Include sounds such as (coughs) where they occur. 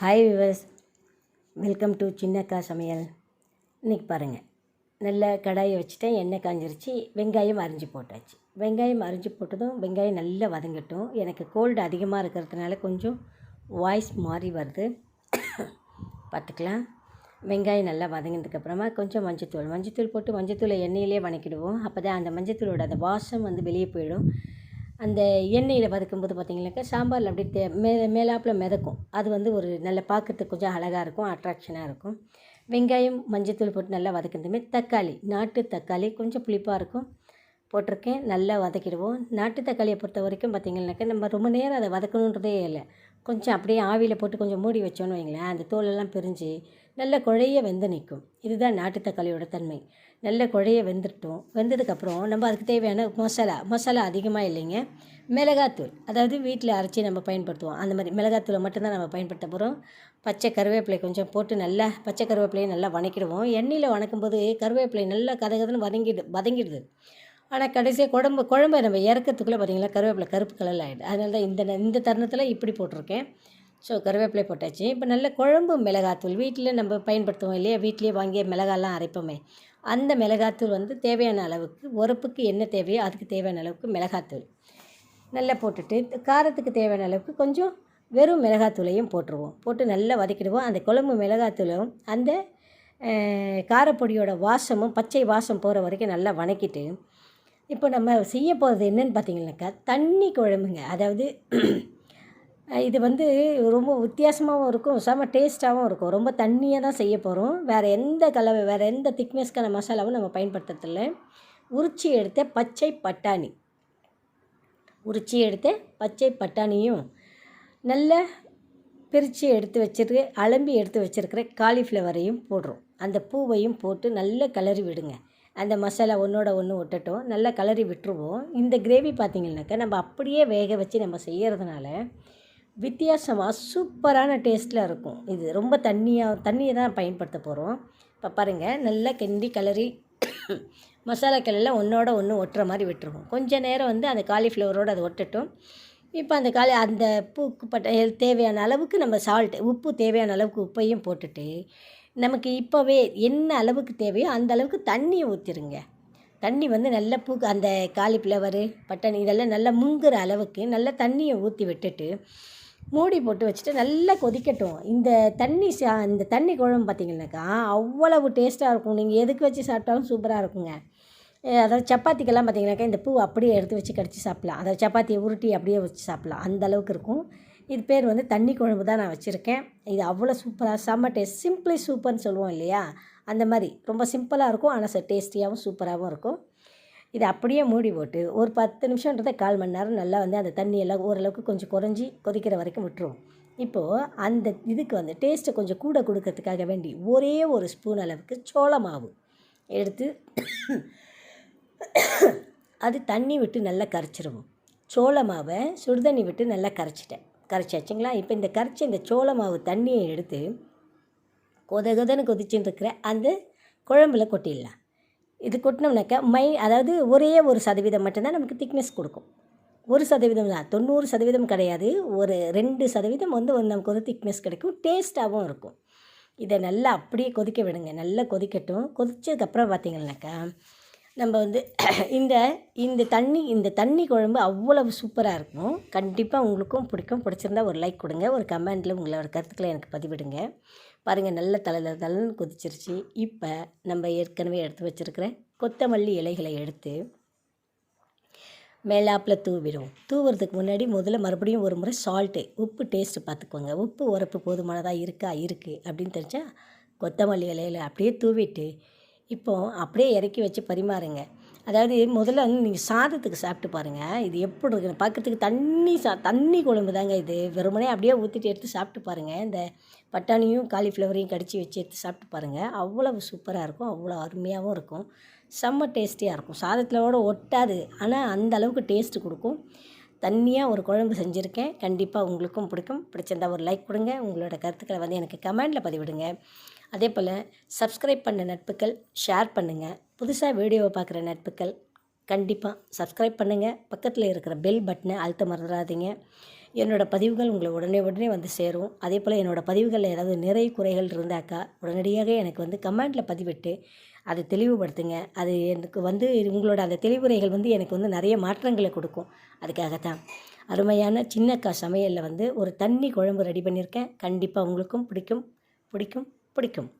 Hi viewers welcome to Chinnakka Samayal இன்றைக்கி பாருங்கள் நல்ல கடாயை வச்சுட்டேன் எண்ணெய் காஞ்சிருச்சு வெங்காயம் அரிஞ்சு போட்டாச்சு. வெங்காயம் அரிஞ்சு போட்டதும் வெங்காயம் நல்லா வதங்கட்டும். எனக்கு கோல்டு அதிகமாக இருக்கிறதுனால கொஞ்சம் வாய்ஸ் மாறி வருது. பார்த்துக்கலாம். வெங்காயம் நல்லா வதங்கினதுக்கப்புறமா கொஞ்சம் மஞ்சத்தூள். மஞ்சத்தூள் போட்டு மஞ்சத்தூளை எண்ணெயிலே வணக்கிடுவோம். அப்போ தான் அந்த மஞ்சத்தூளோட அந்த வாசம் வந்து வெளியே போயிடும். அந்த எண்ணெயில் வதக்கும்போது பார்த்திங்கனாக்கா சாம்பாரில் அப்படியே தே மே மேலாப்பில் மிதக்கும். அது வந்து ஒரு நல்ல பார்க்கறதுக்கு கொஞ்சம் அழகாக இருக்கும் அட்ராக்ஷனாக இருக்கும். வெங்காயம் மஞ்சத்தூள் போட்டு நல்லா வதக்கினதுமே தக்காளி நாட்டு தக்காளி கொஞ்சம் புளிப்பாக இருக்கும். போட்டிருக்கேன் நல்லா வதக்கிடுவோம். நாட்டு தக்காளியை பொறுத்த வரைக்கும் பார்த்திங்கனாக்கா நம்ம ரொம்ப நேரம் அதை வதக்கணுன்றதே இல்லை. கொஞ்சம் அப்படியே ஆவியில் போட்டு கொஞ்சம் மூடி வச்சோன்னு வைங்களேன் அந்த தோலெல்லாம் பிரிஞ்சு நல்ல குழைய வெந்து நிற்கும் இதுதான் நாட்டு தக்காளியோட தன்மை. நல்ல குழைய வெந்துட்டோம். வெந்ததுக்கப்புறம் நம்ம அதுக்கு தேவையான மசாலா மசாலா அதிகமாக இல்லைங்க. மிளகாத்தூள் அதாவது வீட்டில் அரைச்சி நம்ம பயன்படுத்துவோம். அந்த மாதிரி மிளகாத்தூளை மட்டும்தான் நம்ம பயன்படுத்த போகிறோம் பச்சை கருவேப்பிலை கொஞ்சம் போட்டு நல்லா பச்சை கருவேப்பிலையை நல்லா வதக்கிடுவோம் எண்ணெயில் வணக்கும்போது கருவேப்பிலை நல்லா கதகதன்னு வதங்கிடு வதங்கிடுது. ஆனால் கடைசியாக குழம்பு குழம்பை நம்ம இறக்கிறதுக்குள்ளே பார்த்தீங்களா கருவேப்பிலை கருப்பு கலரில் ஆகிடும் அதனால தான் இந்த இந்த தருணத்தில் இப்படி போட்டிருக்கேன். ஸோ கருவேப்பிலை போட்டாச்சு. இப்போ நல்ல குழம்பு மிளகாத்தூள். வீட்டில் நம்ம பயன்படுத்துவோம் இல்லையா? வீட்டிலே வாங்கிய மிளகாலாம் அரைப்போமே. அந்த மிளகாத்தூள் வந்து தேவையான அளவுக்கு உரப்புக்கு என்ன தேவையோ அதுக்கு தேவையான அளவுக்கு மிளகாத்தூள். நல்லா போட்டுட்டு காரத்துக்கு தேவையான அளவுக்கு கொஞ்சம் வெறும் மிளகாத்தூளையும் போட்டுருவோம். போட்டு நல்லா வதக்கிடுவோம். அந்த குழம்பு மிளகாத்தூளும் அந்த காரப்பொடியோட வாசமும் பச்சை வாசம் போகிற வரைக்கும் நல்லா வதக்கிட்டு இப்போ நம்ம செய்ய போகிறது என்னென்னு பார்த்தீங்கன்னாக்கா தண்ணி குழம்புங்க. அதாவது (clears throat) இது வந்து ரொம்ப வித்தியாசமாகவும் இருக்கும் செம டேஸ்ட்டாகவும் இருக்கும். ரொம்ப தண்ணியாக தான் செய்ய போகிறோம் வேறு எந்த கலவை வேறு எந்த திக்னஸ்க்கான மசாலாவும் நம்ம பயன்படுத்துறதில்ல. உரிச்சி எடுத்த பச்சை பட்டாணி. உரிச்சி எடுத்த பச்சை பட்டாணியும் நல்ல பிரித்து எடுத்து வச்சிருக்க அலம்பி எடுத்து வச்சுருக்கிற காலிஃப்ளவரையும் போடுறோம். அந்த பூவையும் போட்டு நல்லா கலரி விடுங்க. அந்த மசாலா ஒன்றோட ஒன்று ஒட்டட்டும் நல்லா கலரி விட்டுருவோம். இந்த கிரேவி பார்த்திங்கனாக்கா நம்ம அப்படியே வேக வச்சு நம்ம செய்கிறதுனால வித்தியாசமாக சூப்பரான டேஸ்ட்டில் இருக்கும். இது ரொம்ப தண்ணியாக தண்ணியை தான் பயன்படுத்த போகிறோம் இப்போ பாருங்கள் நல்லா கெண்டி கலரி (coughs) மசாலா கிளெல்லாம் ஒன்றோட ஒன்று ஒட்டுற மாதிரி விட்டுருவோம். கொஞ்ச நேரம் வந்து அந்த காலிஃப்ளவரோடு அது ஒட்டட்டும். இப்போ அந்த காலி அந்த பூக்கு பட்ட தேவையான அளவுக்கு நம்ம சால்ட் உப்பு தேவையான அளவுக்கு உப்பையும் போட்டுட்டு நமக்கு இப்போவே என்ன அளவுக்கு தேவையோ அந்த அளவுக்கு தண்ணியை ஊற்றிருங்க தண்ணி வந்து நல்ல பூ அந்த காலிஃப்ளவரு பட்டன் இதெல்லாம் நல்லா முங்குற அளவுக்கு நல்லா தண்ணியை ஊற்றி விட்டுட்டு மூடி போட்டு வச்சுட்டு நல்லா கொதிக்கட்டும். இந்த தண்ணி சா இந்த தண்ணி குழம்பு பார்த்திங்கனாக்கா அவ்வளவு டேஸ்ட்டாக இருக்கும். நீங்கள் எதுக்கு வச்சு சாப்பிட்டாலும் சூப்பராக இருக்குங்க. அதாவது சப்பாத்திக்கெல்லாம் பார்த்திங்கனாக்கா இந்த பூ அப்படியே எடுத்து வச்சு கடிச்சு சாப்பிட்லாம். அதாவது சப்பாத்தியை உருட்டி அப்படியே வச்சு சாப்பிட்லாம். அந்த அளவுக்கு இருக்கும். இது பேர் வந்து தண்ணி குழம்பு தான் நான் வச்சுருக்கேன். இது அவ்வளோ சூப்பராக செம்ம டேஸ்ட் சிம்பிளி சூப்பர்னு சொல்லுவோம் இல்லையா? அந்த மாதிரி. ரொம்ப சிம்பிளாக இருக்கும் ஆனால் டேஸ்டியாகவும் சூப்பராகவும் இருக்கும். இதை அப்படியே மூடி போட்டு ஒரு பத்து நிமிஷன்றதை கால் மணி நேரம் நல்லா வந்து அந்த தண்ணியெல்லாம் ஓரளவுக்கு கொஞ்சம் குறைஞ்சி கொதிக்கிற வரைக்கும் விட்டுருவோம். இப்போது அந்த இதுக்கு வந்து டேஸ்ட்டை கொஞ்சம் கூட கொடுக்கறதுக்காக வேண்டி ஒரே ஒரு ஸ்பூன் அளவுக்கு சோள மாவு எடுத்து அது தண்ணி விட்டு நல்லா கரைச்சிருவோம். சோள மாவை சுடுதண்ணி விட்டு நல்லா கரைச்சிட்டேன். கரைச்சாச்சுங்களா இப்போ இந்த கரைச்சி இந்த சோள மாவு தண்ணியை எடுத்து கொத கொதன்னு கொதிச்சுன்னு இருக்கிற அந்த குழம்புல கொட்டிடலாம். இது கொட்டினோம்னாக்கா மை அதாவது ஒரே ஒரு சதவீதம் மட்டும்தான் நமக்கு திக்னஸ் கொடுக்கும். ஒரு சதவீதம் தான் தொண்ணூறு சதவீதம் கிடையாது. ஒரு ரெண்டு சதவீதம் வந்து நமக்கு ஒரு திக்னஸ் கிடைக்கும். டேஸ்ட்டாகவும் இருக்கும். இதை நல்லா அப்படியே கொதிக்க விடுங்க. நல்லா கொதிக்கட்டும். கொதிச்சதுக்கப்புறம் பார்த்தீங்கன்னாக்கா நம்ம வந்து (clears throat) இந்த இந்த தண்ணி இந்த தண்ணி குழம்பு அவ்வளவு சூப்பராக இருக்கும். கண்டிப்பாக உங்களுக்கும் பிடிக்கும். பிடிச்சிருந்தா ஒரு லைக் கொடுங்க. ஒரு கமெண்டில் உங்களோட கருத்துக்களை எனக்கு பதிவிடுங்க. பாருங்கள் நல்ல தலை தலைன்னு கொதிச்சிருச்சு. இப்போ நம்ம ஏற்கனவே எடுத்து வச்சுருக்கிற கொத்தமல்லி இலைகளை எடுத்து மேலாப்பில் தூவிடும் தூவுறதுக்கு முன்னாடி முதல்ல மறுபடியும் ஒரு முறை சால்ட்டு உப்பு டேஸ்ட்டு பார்த்துக்கோங்க. உப்பு உரப்பு போதுமானதாக இருக்கா? இருக்குது அப்படின்னு தெரிஞ்சால் கொத்தமல்லி இலையில் அப்படியே தூவிட்டு இப்போது அப்படியே இறக்கி வச்சு பரிமாறுங்க. அதாவது முதல்ல வந்து நீங்கள் சாதத்துக்கு சாப்பிட்டு பாருங்கள் இது எப்படி இருக்குன்னு பார்க்குறதுக்கு தண்ணி சா தண்ணி குழம்பு தாங்க இது. வெறுமனே அப்படியே ஊற்றிட்டு எடுத்து சாப்பிட்டு பாருங்கள் இந்த பட்டாணியும் காலிஃப்ளவரையும் கடித்து வச்சு எடுத்து சாப்பிட்டு பாருங்கள் அவ்வளவு சூப்பராக இருக்கும். அவ்வளோ அருமையாகவும் இருக்கும். செம்ம டேஸ்டியாக இருக்கும். சாதத்திலோட ஒட்டாது. ஆனால் அந்த அளவுக்கு டேஸ்ட்டு கொடுக்கும். தண்ணியாக ஒரு குழம்பு செஞ்சுருக்கேன். கண்டிப்பாக உங்களுக்கும் பிடிக்கும். பிடிச்சிருந்தா ஒரு லைக் கொடுங்க. உங்களோட கருத்துக்களை வந்து எனக்கு கமெண்டில் பதிவிடுங்க. அதே போல் சப்ஸ்கிரைப் பண்ண நட்புகள் ஷேர் பண்ணுங்கள் புதுசாக வீடியோவை பார்க்குற நட்புகள் கண்டிப்பாக சப்ஸ்கிரைப் பண்ணுங்கள் பக்கத்தில் இருக்கிற பெல் பட்டனை அழுத்த மறந்துடாதீங்க என்னோடய பதிவுகள் உங்களை உடனே உடனே வந்து சேரும். அதே போல் என்னோடய பதிவுகளில் ஏதாவது நிறை குறைகள் இருந்தாக்கா உடனடியாக எனக்கு வந்து கமெண்டில் பதிவிட்டு அதை தெளிவுபடுத்துங்க. அது எனக்கு வந்து உங்களோட அந்த தெளிவுரைகள் வந்து எனக்கு வந்து நிறைய மாற்றங்களை கொடுக்கும். அதுக்காகத்தான். அருமையான சின்னக்கா சமையலில் வந்து ஒரு தண்ணி குழம்பு ரெடி பண்ணியிருக்கேன். கண்டிப்பாக உங்களுக்கும் பிடிக்கும். பிடிக்கும். பிடிக்கும்.